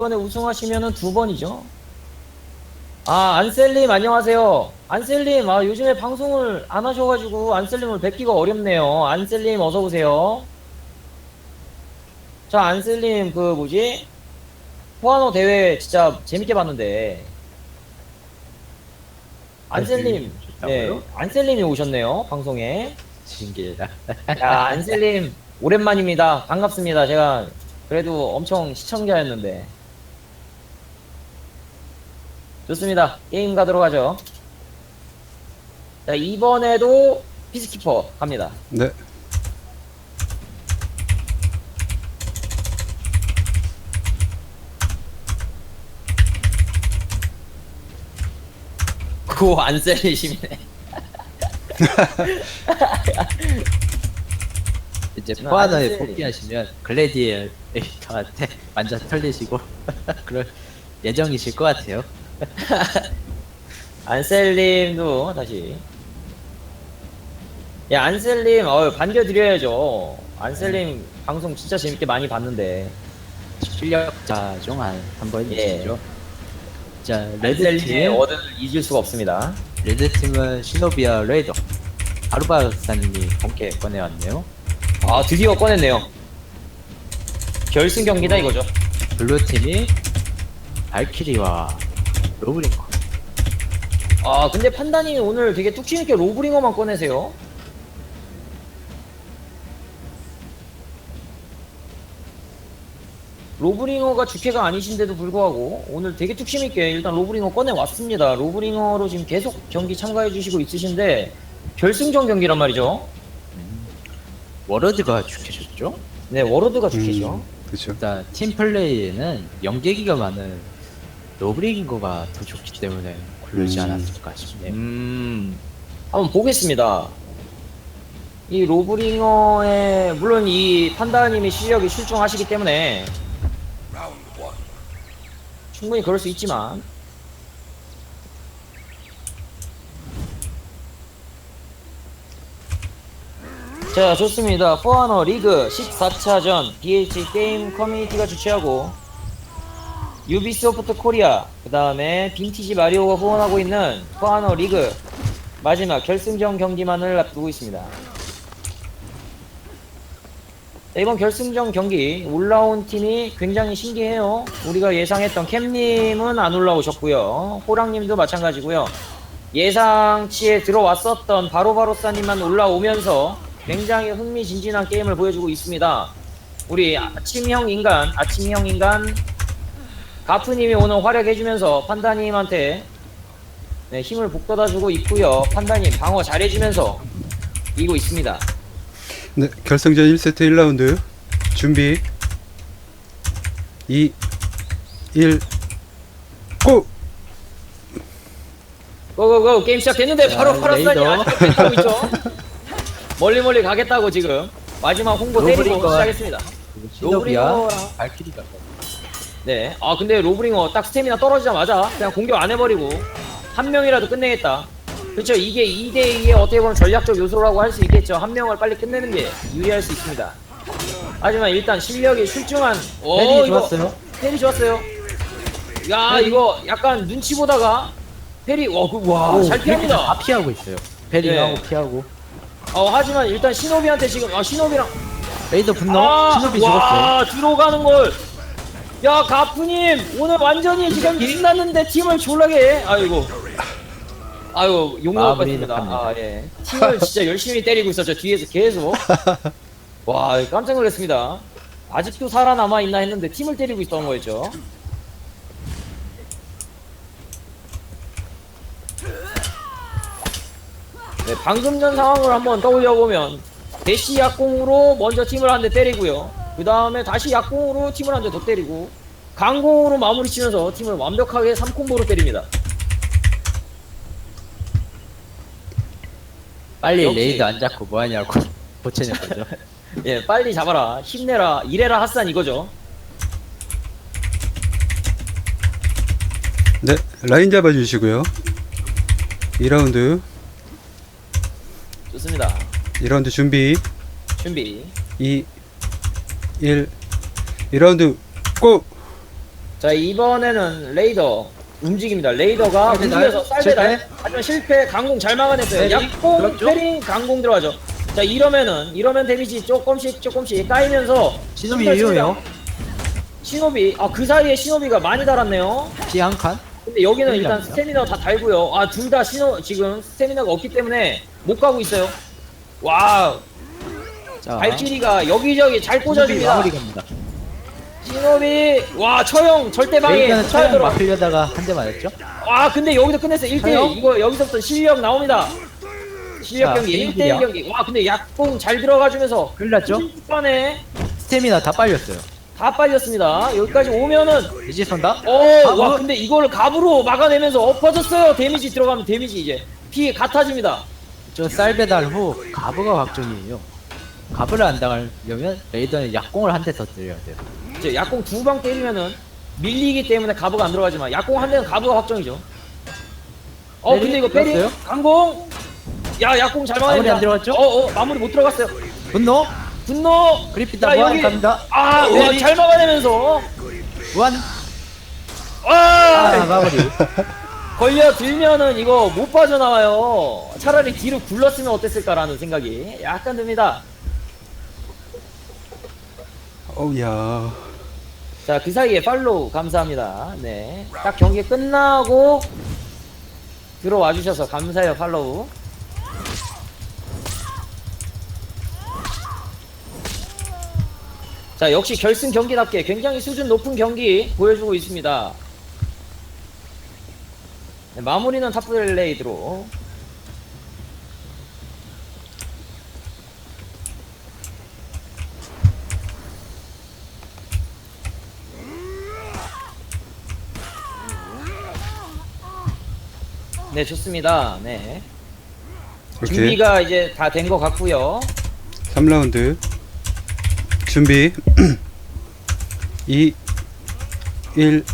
이번에 우승하시면은 두 번이죠. 아, 안셀님 안녕하세요. 안셀님, 아, 요즘에 방송을 안 하셔가지고 안셀님을 뵙기가 어렵네요. 안셀님 어서 오세요. 자, 안셀님 그 뭐지? 포아노 대회 진짜 재밌게 봤는데. 안셀님, 네? 안셀님이 오셨네요 방송에. 신기하다. 야, 안셀님 오랜만입니다. 반갑습니다. 제가 그래도 엄청 시청자였는데. 좋습니다. 게임 가도록 하죠. 자, 이번에도 피스키퍼 갑니다. 네. 고 안셀리심이네. 이제 포화너에 안셀이- 복귀하시면 글래디에이터한테 완전 털리시고 그럴 예정이실 것 같아요. 안셀님도 다시. 야, 안셀님, 어 반겨드려야죠. 안셀님 방송 진짜 재밌게 많이 봤는데. 실력자 중 한 한 번이시죠. 자 안셀님의 레드팀 어든을 잊을 수가 없습니다. 레드 팀은 시노비아 레이더 아루바사님이 본캐 꺼내왔네요. 아 드디어 꺼냈네요 결승 경기다 이거죠 블루 팀이 발키리와 로브링거. 아 근데 판단이 오늘 되게 뚝심 있게 로브링어만 꺼내세요. 로브링어가 주캐가 아니신데도 불구하고 오늘 되게 뚝심 있게 일단 로브링어 꺼내 왔습니다. 로브링어로 지금 계속 경기 참가해 주시고 있으신데 결승전 경기란 말이죠. 워러드가 죽으셨죠? 네 워로드가 주캐죠. 그렇죠. 일단 팀 플레이에는 연계기가 많은 로브링거가 더 좋기 때문에 고르지 음. 않았을까 싶네요. 음, 한번 보겠습니다. 이 로브링어의 물론 이 판다님이 실력이 출중하시기 때문에 충분히 그럴 수 있지만 자 좋습니다. 포아너 리그 14차전 BH 게임 커뮤니티가 주최하고 유비소프트 코리아 그 다음에 빈티지 마리오가 후원하고 있는 포아너 리그 마지막 결승전 경기만을 앞두고 있습니다. 자, 이번 결승전 경기 올라온 팀이 굉장히 신기해요. 우리가 예상했던 캠님은 안 올라오셨고요. 호랑님도 마찬가지고요. 예상치에 들어왔었던 바로바로사님만 올라오면서 굉장히 흥미진진한 게임을 보여주고 있습니다. 우리 아침형 인간, 아침형 인간 가프님이 오늘 활약해주면서 판다님한테 네, 힘을 북돋아주고 있고요. 판다님 방어 잘해주면서 이기고 있습니다. 네, 결승전 1세트 1라운드 준비 2 1 고! 고고고 게임 시작됐는데 자, 바로 파란산이 레이더. 아직도 뺏기고 있죠. 멀리 멀리 가겠다고 지금 마지막 홍보 때리고. 시작했습니다. 시노비아 로브링거랑- 발키리가 네. 아 근데 로브링어 딱 스태미나 떨어지자마자 그냥 공격 안 해버리고 한 명이라도 끝내겠다. 그렇죠. 이게 2대 2의 어떻게 보면 전략적 요소라고 할 수 있겠죠. 한 명을 빨리 끝내는 게 유리할 수 있습니다. 하지만 일단 실력이 출중한 오, 팬이 이거 좋았어요. 페리 좋았어요. 야 페리. 이거 약간 눈치 보다가 페리 와그와잘 오, 피합니다. 다 피하고 있어요. 베링하고 네. 피하고 어 하지만 일단 신호비한테 지금 아 신호비랑 레이더 분노 아, 시노비 죽었어요. 와 들어가는 걸. 야 가프님 오늘 완전히 지금 신났는데 팀을 졸라게 해. 아이고. 마무리는 같습니다. 합니다. 아 예. 팀을 진짜 열심히 때리고 있었죠 뒤에서 계속. 와 깜짝 놀랐습니다. 아직도 살아남아 있나 했는데 팀을 때리고 있던 거였죠. 네, 방금 전 상황을 한번 떠올려 보면 대시 약공으로 먼저 팀을 한 대 때리고요. 그 다음에 다시 약공으로 팀을 한 대 더 때리고 강공으로 마무리 치면서 팀을 완벽하게 3콤보로 때립니다. 빨리 역시. 레이더 안 잡고 뭐 하냐고 보채는 거죠. 예, 빨리 잡아라, 힘내라, 이래라 핫산 이거죠. 네, 라인 잡아 주시고요. 2라운드 좋습니다. 2라운드 준비 준비. 2 1 2라운드 고! 자 이번에는 레이더 움직입니다. 레이더가 쌀배달? 움직여서 쌀배달 실패? 하지만 실패 강공 잘 막아냈어요. 약공 들어갔죠? 페링 강공 들어가죠. 자 이러면은 이러면 데미지 조금씩 조금씩 까이면서 신호비 실패, 위험해요. 신호비 아 그 사이에 신호비가 많이 달았네요. 피 한 칸? 근데 여기는 일단. 스태미나 다 달고요. 아 둘 다 신호 지금 스태미나가 없기 때문에 못 가고 있어요. 와 자, 발길이가 여기저기 잘 꽂아줍니다. 마무리 갑니다. 신호비 와 처형 절대 방해 레이더는 쳐야 처형 들어. 막히려다가 한 대 맞았죠? 와 근데 여기서 끝냈어 1대1 쳐요? 이거 여기서부터 실력 나옵니다. 실력 자, 경기 게임이야. 1대1 경기. 와 근데 약공 잘 들어가주면서 큰일 났죠? 후반에 스태미나 다 빨렸어요. 다 빠졌습니다. 여기까지 오면은 이제 선다? 어, 가부? 와 근데 이거를 갑으로 막아내면서 엎어졌어요. 데미지 들어가면 데미지 이제 피 같아집니다. 저 쌀 배달 후 가브가 확정이에요. 가브를 안 당하려면 레이더는 약공을 한대더 때려야 돼요. 이제 약공 두 방 때리면은 밀리기 때문에 가부가 안 들어가지만 약공 한 대는 가부가 확정이죠. 어 페리? 근데 이거 페리 들어갔어요? 강공 야 약공 잘 마무리 막아냅니다. 안 들어갔죠? 어어 마무리 못 들어갔어요. 분노? 분노 그리피타 자, 무한 여기- 갑니다. 아, 페리? 와, 잘 막아내면서 무한 아, 아 마무리. 걸려 들면은 이거 못 빠져나와요. 차라리 뒤로 굴렀으면 어땠을까라는 생각이 약간 듭니다. 어우야. 자, 그 사이에 팔로우 감사합니다. 네. 딱 경기 끝나고 들어와 주셔서 감사해요, 팔로우. 자, 역시 결승 경기답게 굉장히 수준 높은 경기 보여주고 있습니다. 네, 마무리는 탑블레이드로. 네, 좋습니다. 네. 오케이. 준비가 이제 다 된 것 같고요. 3라운드. 준비. 2 1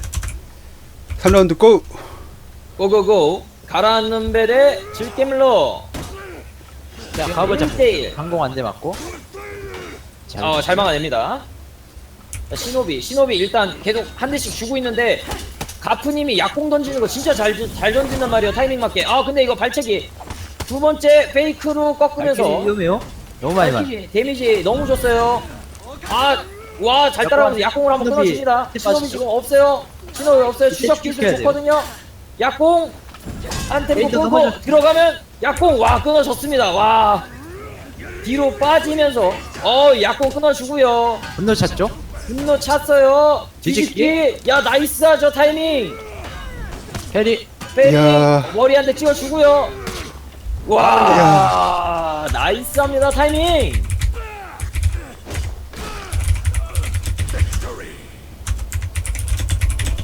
3라운드 고! 고고고 가라앉는 벨에 질게물러 자 잡. 1대1 항공 한대 맞고. 자, 어, 잘 막아냅니다 자, 시노비 시노비 일단 계속 한 대씩 주고 있는데 가프님이 약공 던지는 거 진짜 잘, 주- 잘 던진단 말이에요 타이밍 맞게 아 근데 이거 발차기 두 번째 페이크로 꺾으면서 발길이 위험해요. 너무 많이 맞. 발키리 데미지 너무 줬어요 아와 잘 따라가면서 약공을 한번 끊어줍니다 빠지죠? 지금 없어요 시노비 없어요 추적 기술 시켜야. 좋거든요 약공 한 템포 레이저 끊고 넘어져. 들어가면 약공 와 끊어졌습니다 와 뒤로 빠지면서 어 약공 끊어주고요 분노 찼죠? 분노 찼어요. 뒤집기? 야 나이스하죠 타이밍. 페리 페리 야. 머리 한 대 찍어주고요. 와 나이스합니다 타이밍.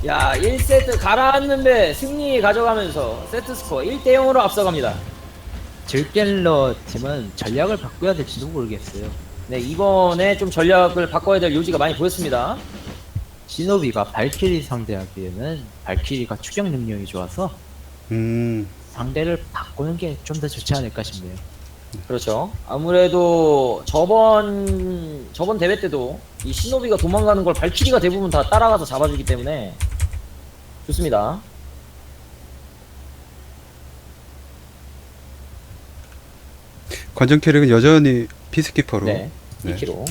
야 1세트 가라앉는 배 승리 가져가면서 세트 스코어 1대 0으로 앞서갑니다. 질겔러 팀은 전략을 바꿔야 될지도 모르겠어요. 네 이번에 좀 전략을 바꿔야 될 요지가 많이 보였습니다 시노비가 발키리 상대하기에는 발키리가 추격 능력이 좋아서 음. 상대를 바꾸는 게 좀 더 좋지 않을까 싶네요. 그렇죠. 아무래도 저번 저번 대회 때도 이 시노비가 도망가는 걸 발키리가 대부분 다 따라가서 잡아주기 때문에 좋습니다. 관전 캐릭은 여전히 피스키퍼로. 네, 네. 2kg.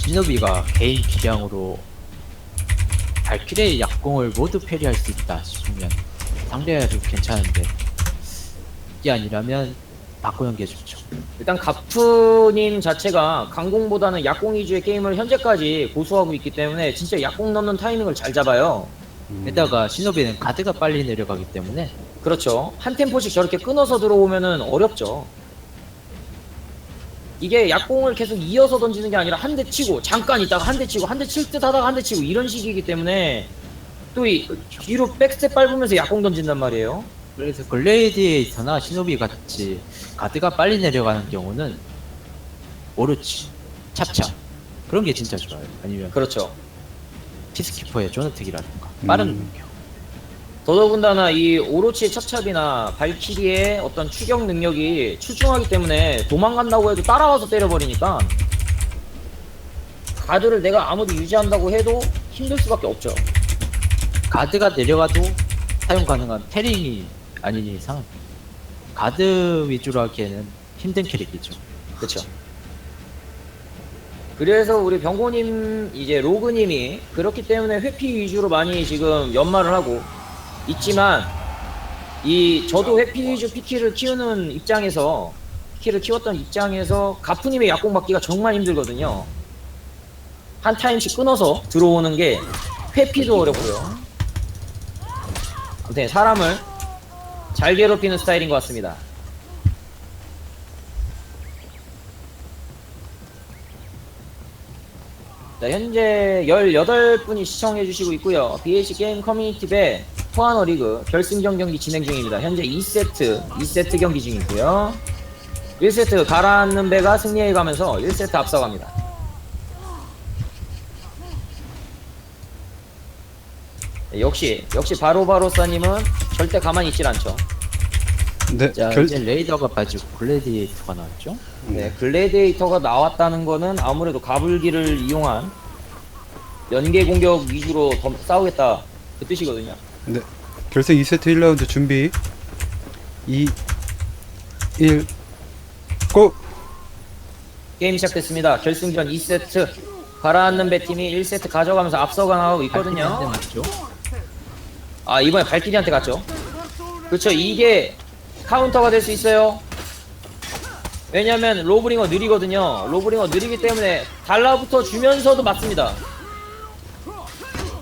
시노비가 개인 기량으로 발키리의 약공을 모두 패리할 수 있다 싶으면 상대해도 괜찮은데 이게 아니라면 바꾸는 게 좋죠. 일단 가프님 자체가 강공보다는 약공 위주의 게임을 현재까지 고수하고 있기 때문에 진짜 약공 넣는 타이밍을 잘 잡아요. 음. 게다가 시노비는 가드가 빨리 내려가기 때문에 그렇죠. 한 템포씩 저렇게 끊어서 들어오면은 어렵죠. 이게 약공을 계속 이어서 던지는 게 아니라 한 대 치고 잠깐 있다가 한 대 치고 한 대 칠 듯 하다가 한 대 치고 이런 식이기 때문에 또 이 뒤로 백스텝 밟으면서 약공 던진단 말이에요. 그래서 글레이디에이터나 시노비 같이 가드가 빨리 내려가는 경우는 오르치, 찹찹 그런 게 진짜 좋아요. 아니면 그렇죠. 피스키퍼의 조너텍이라든가 빠른 음. 공격 더더군다나 이 오로치의 첩첩이나 발키리의 어떤 추격 능력이 출중하기 때문에 도망간다고 해도 따라와서 때려버리니까 가드를 내가 아무리 유지한다고 해도 힘들 수밖에 없죠. 가드가 내려가도 사용 가능한 패링이 아닌 이상 가드 위주로 하기에는 힘든 캐릭이죠. 그쵸. 그래서 우리 병고님, 이제 로그님이 그렇기 때문에 회피 위주로 많이 지금 연말을 하고 있지만, 이, 저도 회피 위주 피키를 키우는 입장에서, 피키를 키웠던 입장에서 가프님의 약공 받기가 정말 힘들거든요. 한 타임씩 끊어서 들어오는 게 회피도 어렵고요. 아무튼 사람을 잘 괴롭히는 스타일인 것 같습니다. 자, 현재 18분이 시청해주시고 있고요. BH 게임 커뮤니티 배 포아너 리그 결승전 경기 진행 중입니다. 현재 2세트, 2세트 경기 중이고요. 1세트 가라앉는 배가 승리해 가면서 1세트 앞서갑니다. 네, 역시, 역시 바로바로사님은 절대 가만히 있질 않죠. 네, 자, 결, 이제 레이더가 빠지고 글래디에이터가 나왔죠. 네, 글래디에이터가 나왔다는 거는 아무래도 가불기를 이용한 연계 공격 위주로 더 싸우겠다 그 뜻이거든요. 네, 결승 2세트 1라운드 준비. 2, 1, 고! 게임 시작됐습니다. 결승전 2세트 가라앉는 배 팀이 1세트 가져가면서 앞서가 나가고 발키리한테 있거든요. 맞죠? 아 이번에 발키리한테 갔죠. 그렇죠. 이게 카운터가 될 수 있어요. 왜냐면 로브링어 느리거든요. 로브링어 느리기 때문에 달라붙어 주면서도 맞습니다.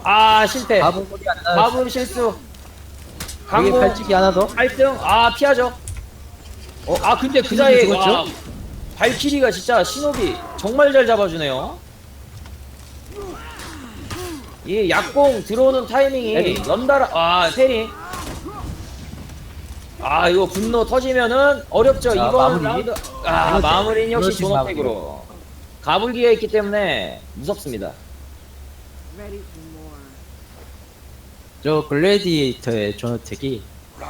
아 실패. 바보골이 안 나. 마블 실수. 이게 강공 발치기 하나 더. 8등. 아 피하죠. 어, 아 근데 그 사이에 죽었죠? 와, 발키리가 진짜 신호비 정말 잘 잡아주네요. 이 약공 들어오는 타이밍이. 연달아 아 페리. 아 이거 분노 터지면은 어렵죠. 자, 이번 마무리. 라운드 아. 마무리는 역시 에너지 존어택으로 가불기가 있기 때문에 무섭습니다. Ready for more. 저 글래디에이터의 존어택이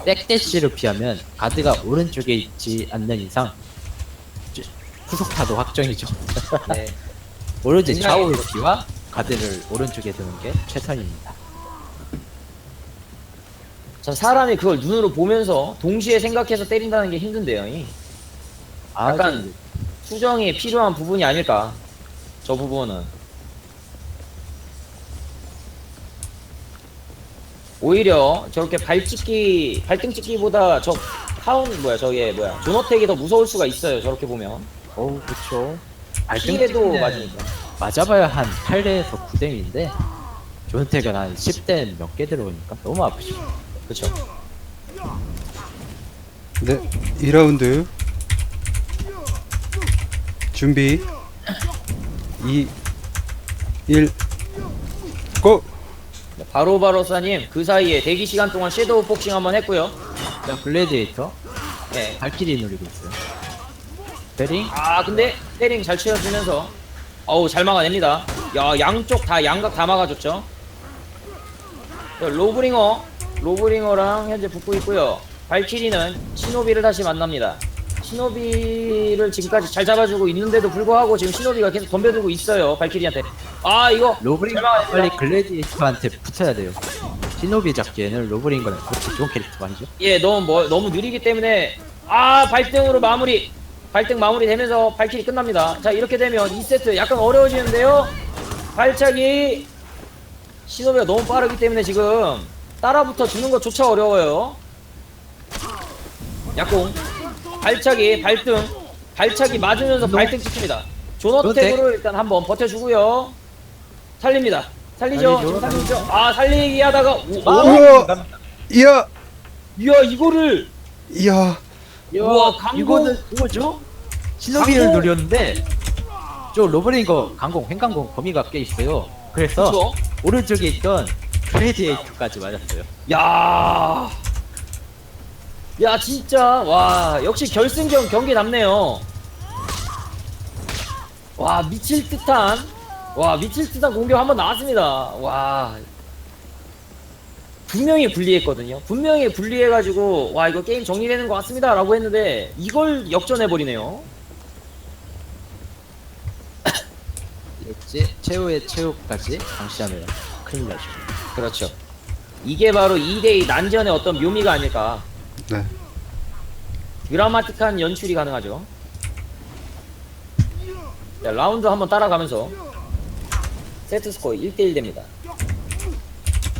백대시를 피하면 가드가 오른쪽에 있지 않는 이상 저- 후속타도 확정이죠. 네. 오로지 굉장히 좌우 피와 가드를 오른쪽에 두는 게 최선입니다. 참 사람이 그걸 눈으로 보면서 동시에 생각해서 때린다는 게 힘든데요. 이. 아, 약간 수정이 필요한 부분이 아닐까. 저 부분은. 오히려 저렇게 발 찍기, 발등 찍기보다 저 카운, 뭐야, 저게 뭐야. 존어택이 더 무서울 수가 있어요. 저렇게 보면. 어우 그쵸. 피해도 맞으니까. 맞아봐야 한 8대에서 9대인데 존택은 한 10대 몇 개 들어오니까 너무 아프죠. 그쵸. 네, 2라운드. 준비. 2, 1, 고! 바로바로사님, 그 사이에 대기 시간 동안 섀도우 복싱 한번 했고요. 자 글래디에이터 네. 발키리 노리고 있어요. 베링 아 근데 페링 잘 치워주면서 어우 잘 막아냅니다 야 양쪽 다 양각 다 막아줬죠 자, 로브링어 로브링어랑 현재 붙고 있고요. 발키리는 시노비를 다시 만납니다. 시노비를 지금까지 잘 잡아주고 있는데도 불구하고 지금 시노비가 계속 덤벼들고 있어요 발키리한테. 아 이거 로브링 잘 막아냅니다. 빨리 글래디에이터한테 붙어야 돼요. 시노비 잡기에는 로브링거는 그렇게 좋은 캐릭터 아니죠? 예 너무 뭐, 너무 느리기 때문에. 아 발등으로 마무리. 발등 마무리 되면서 발키리 끝납니다. 자 이렇게 되면 2세트 약간 어려워지는데요? 발차기 신호비가 너무 빠르기 때문에 지금 따라붙어 주는 것조차 어려워요 약공 발차기 발등 발차기 맞으면서 발등 찍힙니다 존어택으로 일단 한번 버텨주고요 살립니다 살리죠 살리죠, 살리죠 아 살리기 하다가 오, 오, 우와! 이야! 이야 이거를 이야! 우와, 강공. 이거는 뭐죠? 강공. 노렸는데 저 로브링거 강공 횡강공 범위가 꽤 있어요. 그래서 그쵸? 오른쪽에 있던 글래디에이터까지 맞았어요. 야, 야 진짜 와 역시 결승전 경기 남네요. 와 미칠 듯한 와 미칠 듯한 공격 한번 나왔습니다. 와 분명히 분리했거든요. 분명히 분리해가지고 와 이거 게임 정리되는 것 같습니다라고 했는데 이걸 역전해 버리네요. 역시 최후의 최후까지 방치하면 큰일 나죠. 그렇죠. 이게 바로 2대2 난전의 어떤 묘미가 아닐까. 네. 드라마틱한 연출이 가능하죠. 자, 라운드 한번 따라가면서 세트 스코어 1대1 됩니다.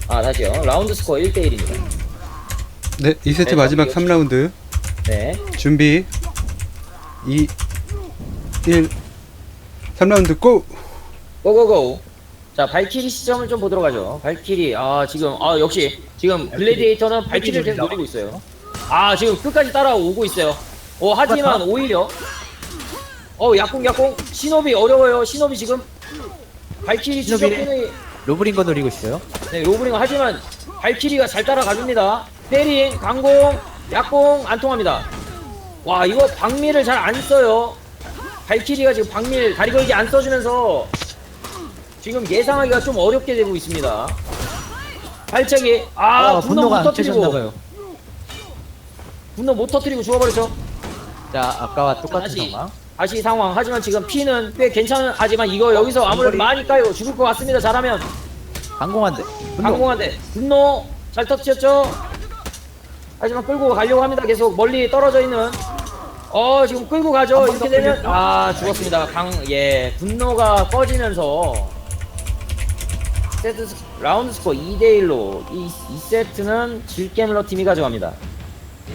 아, 다시요. 라운드 스코어 1대1입니다. 네, 2세트 네, 마지막 경기 3라운드. 네. 준비. 2 1 3라운드 고! 고고고. 자, 발키리 시점을 좀 보도록 하죠. 발키리. 아, 지금 아, 역시 지금 글래디에이터는 발키리를 계속 노리고 있어요. 아, 지금 끝까지 따라오고 있어요. 어, 하지만 오히려 어, 약공 약공. 신업이 어려워요. 신업이 지금 발키리 추적기능이 로브링거 노리고 있어요. 네, 로브링 하지만 발키리가 잘 따라가줍니다. 페링, 강공, 약공 안 통합니다. 와 이거 박미를 잘안 써요. 발키리가 지금 박밀 다리 걸기 안 써주면서 지금 예상하기가 좀 어렵게 되고 있습니다. 발차기 아, 아, 분노 분노가 못안 터뜨리고. 분노 못 터뜨리고 죽어버렸죠. 자, 아까와 똑같은 다시. 상황. 다시 상황 하지만 지금 피는 꽤 괜찮은 하지만 이거 여기서 아무래도 많이 까요 죽을 것 같습니다 잘하면 강공한데. 분노. 강공한데 분노 잘 터치했죠 하지만 끌고 가려고 합니다 계속 멀리 떨어져 있는 어 지금 끌고 가죠 이렇게 더 되면? 아 죽었습니다 강 예 분노가 꺼지면서 세트 스- 라운드 스코어 2대1로 이, 이 세트는 질게임러 팀이 가져갑니다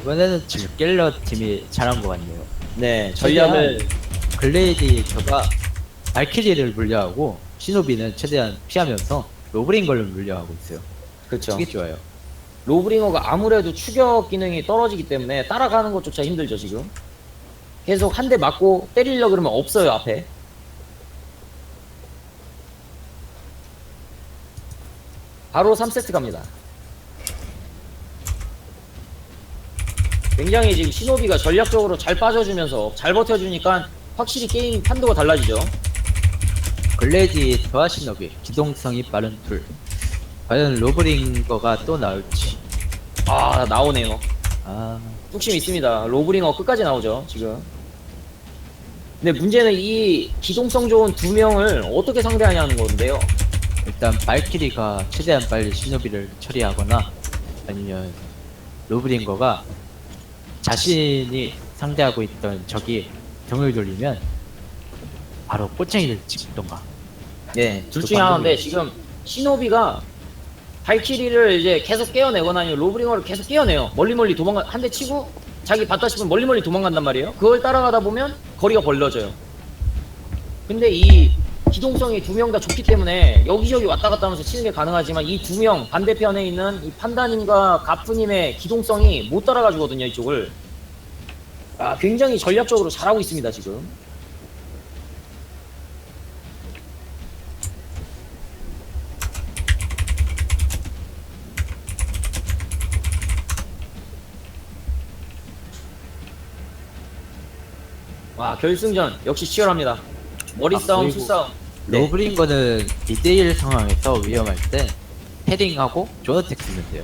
이번에는 질겔러 팀이 잘한 것 같네요. 네 전략을 글레이디터가 발키리를 물려하고 시노비는 최대한 피하면서 로브링걸을 물려하고 있어요. 그렇죠 되게 좋아요. 로브링어가 아무래도 추격 기능이 떨어지기 때문에 따라가는 것조차 힘들죠 지금 계속 한 대 맞고 때리려 그러면 없어요 앞에 바로 3세트 갑니다 굉장히 지금 시노비가 전략적으로 잘 빠져주면서 잘 버텨주니까 확실히 게임 판도가 달라지죠 글레이디터와 시노비 기동성이 빠른 툴. 과연 로브링거가 또 나올지. 아 나오네요 아, 뚝심 있습니다. 로브링어 끝까지 나오죠, 지금. 근데 문제는 이 기동성 좋은 두 명을 어떻게 상대하냐는 건데요. 일단 발키리가 최대한 빨리 시노비를 처리하거나 아니면 로브링거가 자신이 상대하고 있던 적이 등을 돌리면 바로 꼬챙이를 찍던가 네, 둘그 중에 하나인데 지금 시노비가 발키리를 이제 계속 깨어내거나 아니면 로브링어를 계속 깨어내요. 멀리 멀리 도망가 한 대 치고 자기 봤다 싶으면 멀리 멀리 도망간단 말이에요. 그걸 따라가다 보면 거리가 벌려져요. 근데 이 기동성이 두 명 다 좋기 때문에 여기저기 왔다 갔다 하면서 치는 게 가능하지만 이 두 명 반대편에 있는 이 판다님과 가프님의 기동성이 못 따라가 주거든요 이쪽을. 아 굉장히 전략적으로 잘하고 있습니다 지금. 와 결승전 역시 치열합니다. 머리 아, 싸움, 그리고 수싸움. 네. 로브링거는 2대1 상황에서 위험할 때 패링하고 조너텍 쓰면 돼요.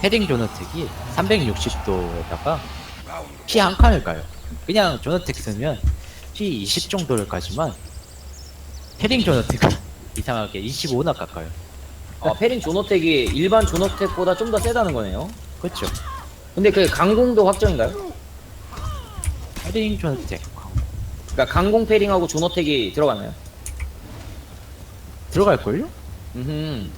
패링 조너텍이 360도에다가 피 한 칸을 가요. 그냥 조너텍 쓰면 피 20 정도를 가지만 패링 조너텍은 이상하게 25나 깎아요. 아, 페린 조노텍이 일반 조노텍보다 좀 더 세다는 거네요. 그렇죠. 근데 그 강공도 확정인가요? 패링 조너텍 그러니까 강공 페링하고 조노텍이 들어가나요? 들어갈걸요? 음,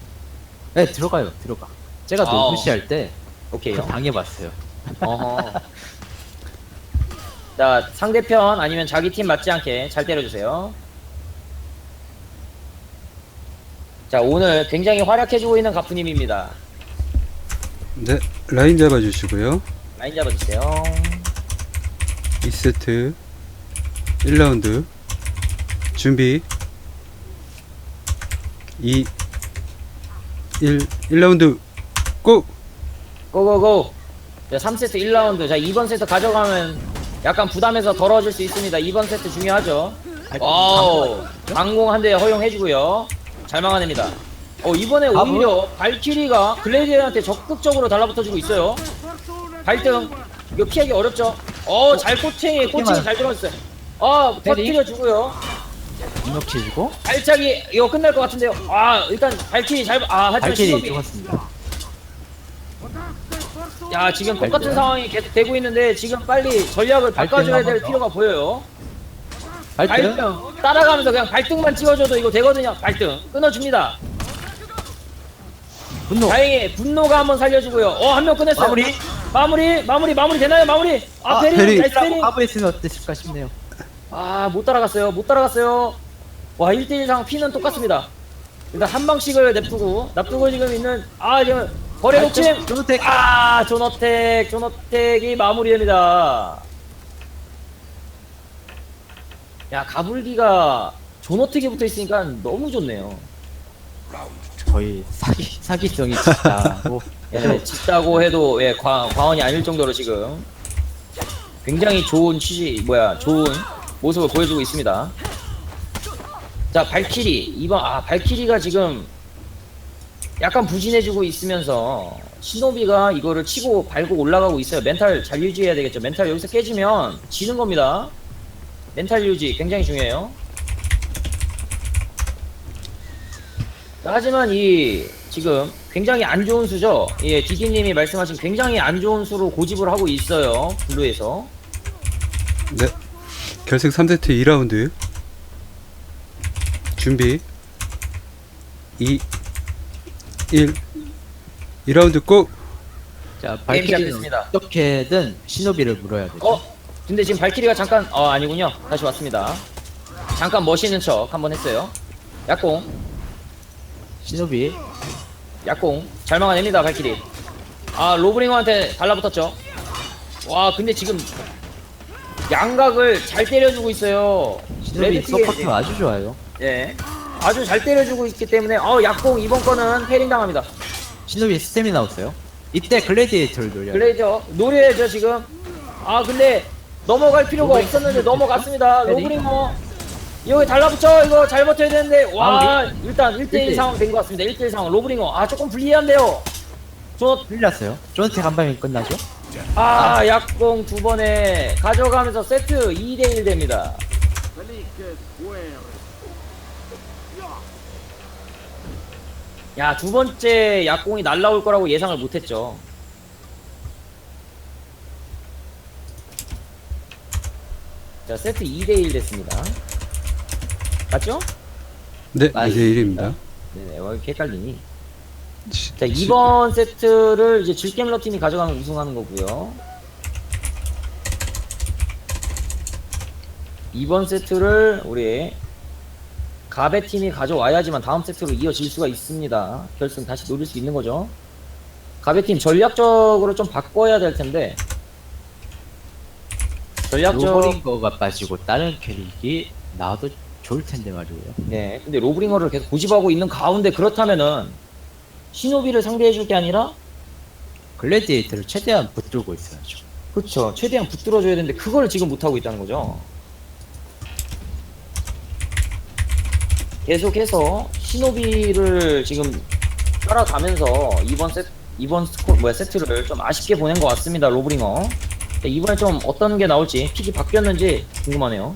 네 들어가요 들어가. 제가 아오. 노브시 할때 오케이요. 그거 당해봤어요. 어허. 자, 상대편 아니면 자기 팀 맞지 않게 잘 때려주세요. 자, 오늘 굉장히 활약해주고 있는 가프님입니다. 네, 라인 잡아주시고요. 라인 잡아주세요. 2세트 1라운드 준비 2 1 1라운드 고! 고고고. 자, 3세트 1라운드. 자, 2번 세트 가져가면 약간 부담해서 덜어질 수 있습니다. 2번 세트 중요하죠. 어, 와우. 강공 한 대 허용해주고요. 잘 막아냅니다. 어 이번에 아, 오히려 발키리가 글래디한테 적극적으로 달라붙어주고 있어요. 발등 이거 피하기 어렵죠. 어잘 꼬챙이 꼬챙이 꼬챙이만. 잘 들어갔어요. 아 페리? 터뜨려 주고요. 이렇게 주고 발차기 이거 끝날 것 같은데요. 아 일단 발키리 잘 아 하지만 발길이 시범이 죽었습니다. 야 지금 똑같은 발등. 상황이 계속 되고 있는데 지금 빨리 전략을 바꿔줘야 한번 될 더. 필요가 보여요. 발등 발등 따라가면서 그냥 발등만 찍어줘도 이거 되거든요. 발등 끊어줍니다. 분노 다행히 분노가 한번 살려주고요. 어한 명 끊었어요. 마무리 마무리 마무리 마무리 되나요 마무리? 아, 아, 페리 페리. 나이스 페리. 하브했으면 어땠을까 싶네요. 아못 따라갔어요. 못 따라갔어요. 와 1대1상 피는 똑같습니다. 일단 한 방씩을 냅두고 납두고 지금 있는 아 지금 거래 독침. 조노텍 아 존어택 존어택이 마무리됩니다. 야 가불기가 존어택이 붙어 있으니까 너무 좋네요. 거의 사기 사기성이 진짜고 예, 짙다고 해도 예, 과, 과언이 아닐 정도로 지금 굉장히 좋은 취지 뭐야 좋은 모습을 보여주고 있습니다. 자 발키리 이번 아 발키리가 지금 약간 부진해지고 있으면서 시노비가 이거를 치고 밟고 올라가고 있어요. 멘탈 잘 유지해야 되겠죠. 멘탈 여기서 깨지면 지는 겁니다. 멘탈 유지 굉장히 중요해요. 하지만 이 지금 굉장히 안 좋은 수죠. 예, 디디님이 말씀하신 굉장히 안 좋은 수로 고집을 하고 있어요. 블루에서. 네. 결승 3세트 2라운드. 준비. 2 1 2라운드 고! 자 게임 발길이는 시작됐습니다. 어떻게든 시노비를 물어야 되죠. 어? 근데 지금 발키리가 잠깐 어 아니군요. 다시 왔습니다. 잠깐 멋있는 척 한번 했어요. 약공, 시노비 약공 잘 막아냅니다. 발키리. 아 로브링어한테 달라붙었죠. 와 근데 지금 양각을 잘 때려주고 있어요. 시노비 레드팀이 서포트 아주 좋아요. 예. 아주 잘 때려주고 있기 때문에 어 약공 이번 거는 패링 당합니다. 시노비 스태미나 없어요. 이때 글래디에이터를 노려요. 그래죠 노려야죠 지금. 아 근데 넘어갈 필요가 로브링 없었는데 됐죠? 넘어갔습니다. 패링. 로브링어 여기 달라붙여 이거 잘 버텨야 되는데 와 일단 1대1 1대1. 상황 된 것 같습니다. 1대1 상황 로브링어 아 조금 불리한데요. 저 흘렸어요. 한 방에 끝나죠. 아, 약공 두 번에 가져가면서 세트 2대1 됩니다. 야, 두 번째 약공이 날라올 거라고 예상을 못 했죠. 자, 세트 2대1 됐습니다. 맞죠? 네, 아, 2대 1입니다. 네네, 왜 이렇게 헷갈리니? 자, 이번 세트를 이제 질겜러 팀이 가져가면 우승하는 거고요. 이번 세트를 우리 가베 팀이 가져와야지만 다음 세트로 이어질 수가 있습니다. 결승 다시 노릴 수 있는 거죠. 가베 팀 전략적으로 좀 바꿔야 될 텐데 전략적 로버링거가 빠지고 다른 캐릭이 나와도 좋을 텐데 말이에요. 네, 근데 로브링어를 계속 고집하고 있는 가운데 그렇다면은 시노비를 상대해줄 게 아니라 글래디에이터를 최대한 붙들고 있어야죠. 그렇죠. 최대한 붙들어줘야 되는데 그걸 지금 못하고 있다는 거죠. 계속해서 시노비를 지금 따라가면서 이번 세 이번 스코 뭐야 세트를 좀 아쉽게 보낸 것 같습니다. 로브링어. 자, 이번에 좀 어떤 게 나올지 픽이 바뀌었는지 궁금하네요.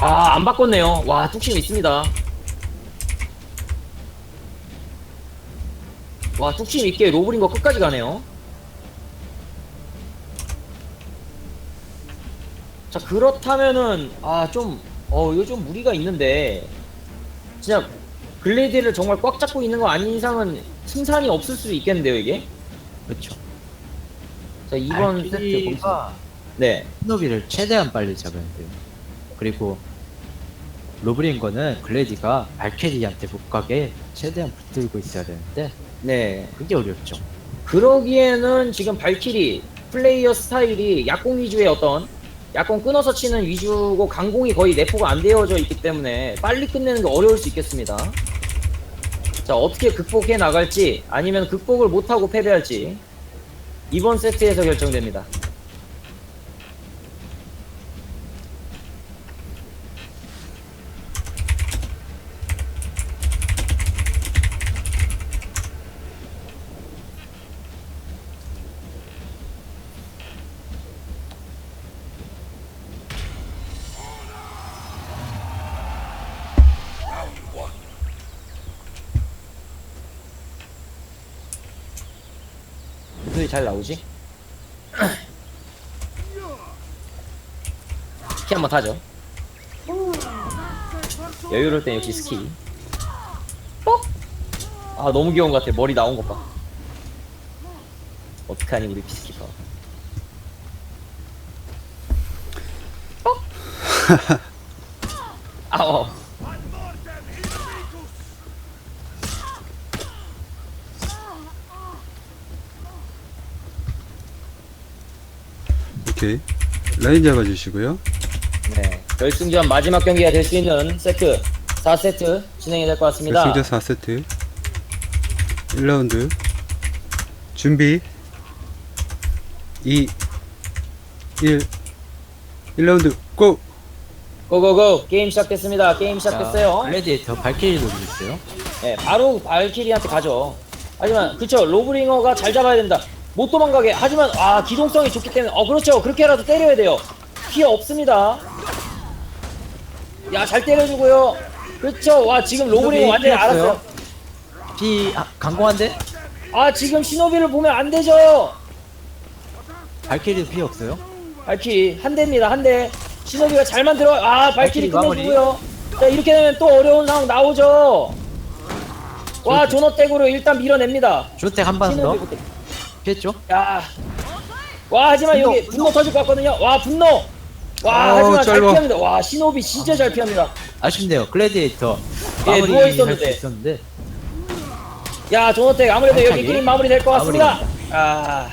아 안 바꿨네요. 와 뚝심 있습니다. 와 뚝심 있게 로브링거 끝까지 가네요. 자 그렇다면은 아 좀어 이거 좀 무리가 있는데 진짜 글래디를 정말 꽉 잡고 있는 거 아닌 이상은 승산이 없을 수도 있겠는데요 이게 그렇죠. 자 이번 세트 보겠습니다. 발키리가 네 시노비를 최대한 빨리 잡아야 돼요. 그리고 로브링거는 글래디가 못 가게 최대한 붙들고 있어야 되는데 네. 그게 어렵죠. 그러기에는 지금 발키리 플레이어 스타일이 약공 위주의 어떤 약공 끊어서 치는 위주고 강공이 거의 내포가 안 되어져 있기 때문에 빨리 끝내는 게 어려울 수 있겠습니다. 자 어떻게 극복해 나갈지 아니면 극복을 못하고 패배할지 이번 세트에서 결정됩니다. 잘 나오지? 키 한번 타죠. 여유로울 땐 역시 스키. 뻑! 아 너무 귀여운 것 같아. 머리 나온 것 봐. 어떡하니 우리 피스키퍼. 뻑! 아 어. 오케이. 라인 잡아주시고요. 네. 결승전 마지막 경기가 될 수 있는 세트 4세트 진행이 될 것 같습니다. 결승전 4세트. 1라운드. 준비. 2, 1. 1라운드 고! 고고고 게임 시작됐습니다. 게임 시작됐어요. 글래디에이터 발키리 노리고 있어요. 네, 바로 발키리한테 가죠. 하지만 그쵸 로브링어가 잘 잡아야 된다. 못 도망가게. 하지만 아 기동성이 좋기 때문에 어 그렇죠. 그렇게라도 때려야 돼요. 피해 없습니다. 야 잘 때려주고요. 그렇죠. 와 지금 로브링어 완전히. 알았어요. 피 아, 강공한데 아 지금 신호비를 보면 안 되죠. 발키리도 피 없어요. 발키리 한 대입니다 한 대. 신호비가 잘 만 들어. 아 발키리 발키리 마무리. 끝내주고요. 자 이렇게 되면 또 어려운 상황 나오죠. 와 조너택으로 일단 밀어냅니다. 조텍 한번 더. 피했죠. 야. 와 하지만 분노, 여기 분노 터질 것 같거든요. 와 분노. 와 아우, 하지만 잘 짧아. 피합니다. 와 신호비 진짜 잘 피합니다. 아쉽네요. 글래디에이터 예, 마무리 누워 있었는데. 할수 있었는데 야 조너택 아무래도 여기 발차기. 게임 마무리 될 것 같습니다. 아.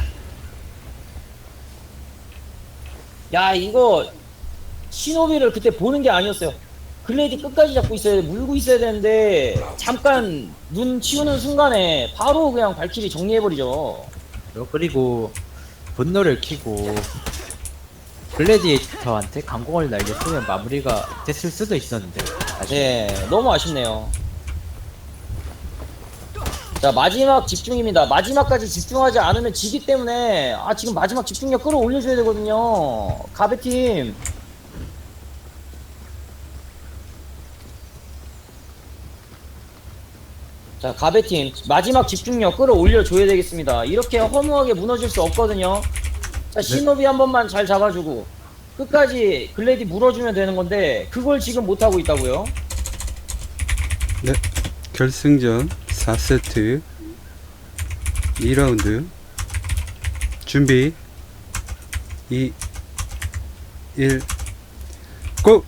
야 이거 신호비를 그때 보는 게 아니었어요. 글레이디 끝까지 잡고 있어야 돼, 물고 있어야 되는데 잠깐 눈 치우는 순간에 바로 그냥 발키리 정리해버리죠. 그리고 분노를 키고 글래디에이터한테 강공을 날렸으면 마무리가 됐을 수도 있었는데 아쉽 네, 너무 아쉽네요. 자, 마지막 집중입니다. 마지막까지 집중하지 않으면 지기 때문에, 아, 지금 마지막 집중력 끌어올려줘야 되거든요. 가베팀. 자, 가베팀. 마지막 집중력 끌어올려줘야 되겠습니다. 이렇게 허무하게 무너질 수 없거든요. 자, 시노비 한 번만 잘 잡아주고, 끝까지 글래디 물어주면 되는 건데, 그걸 지금 못하고 있다고요? 네. 결승전 4세트. 2라운드. 준비. 2, 1. 고!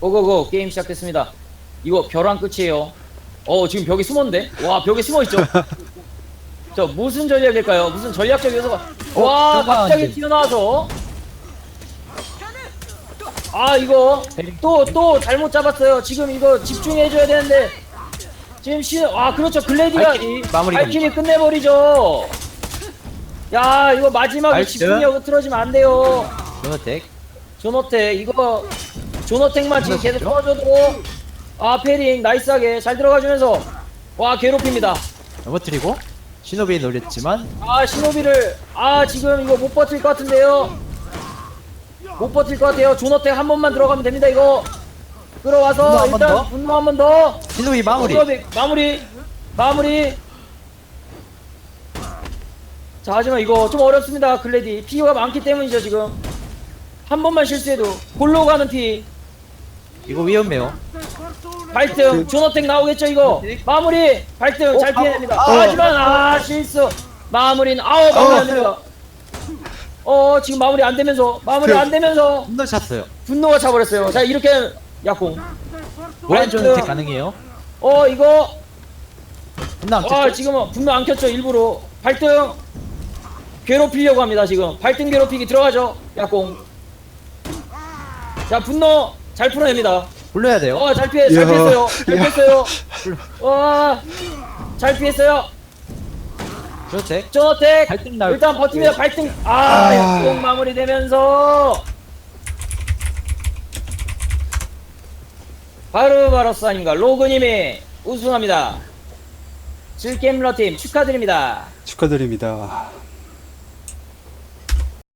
고고고 게임 시작됐습니다. 이거 벼랑 끝이에요. 어 지금 벽에 숨었는데? 와 벽에 숨어 있죠. 저 무슨 전략일까요? 무슨 전략적 요소가? 와 잠깐만, 갑자기 이제. 튀어나와서 아 이거 또 또 잘못 잡았어요. 지금 이거 집중해줘야 되는데 지금 시아 그렇죠 글래디가 발키리 마무리 발키리 끝내버리죠. 야 이거 마지막에 나이스. 집중력 흐트러지면 안 돼요. 조너텍 조너텍 이거 조너텍만 지금 계속? 터져도 아 페링 나이스하게 잘 들어가주면서 와 괴롭힙니다. 넘어뜨리고 시노비 노렸지만 아 신호비를 아 지금 이거 못 버틸 것 같은데요. 못 버틸 것 같아요. 조너텍 한 번만 들어가면 됩니다 이거. 분노 끌어와서 한번 일단 더? 분노 한 번더. 시노비 마무리. 마무리 마무리. 자 하지만 이거 좀 어렵습니다 글래디. 피가 많기 때문이죠 지금. 한 번만 실수해도 골로 가는 피 이거 위험해요 발등 조너텍 나오겠죠 이거? 마무리! 발등 잘 어, 피해냅니다. 아, 아, 하지만 아 실수. 마무리는 아우 마무리 안 됩니다 어 지금 마무리 안 되면서 마무리 안 되면서. 분노 찼어요. 분노가 차버렸어요. 자 이렇게 약공. 모란 발등. 조너텍 가능해요? 어 이거. 분노 안 아 찼죠? 지금은 분노 안 켰죠 일부러. 발등. 괴롭히려고 합니다 지금. 발등 괴롭히기 들어가죠 약공. 자 분노 잘 풀어냅니다 불러야 돼요 어, 잘 피해, 잘 야, 피했어요. 잘 야. 피했어요. 와, 잘 피했어요. 조너텍. 발등 나올 일단 버티면 발등. 아, 아. 약공 마무리되면서. 바르바로스 아닌가 로그님이 우승합니다. 질겜러 팀 축하드립니다. 축하드립니다.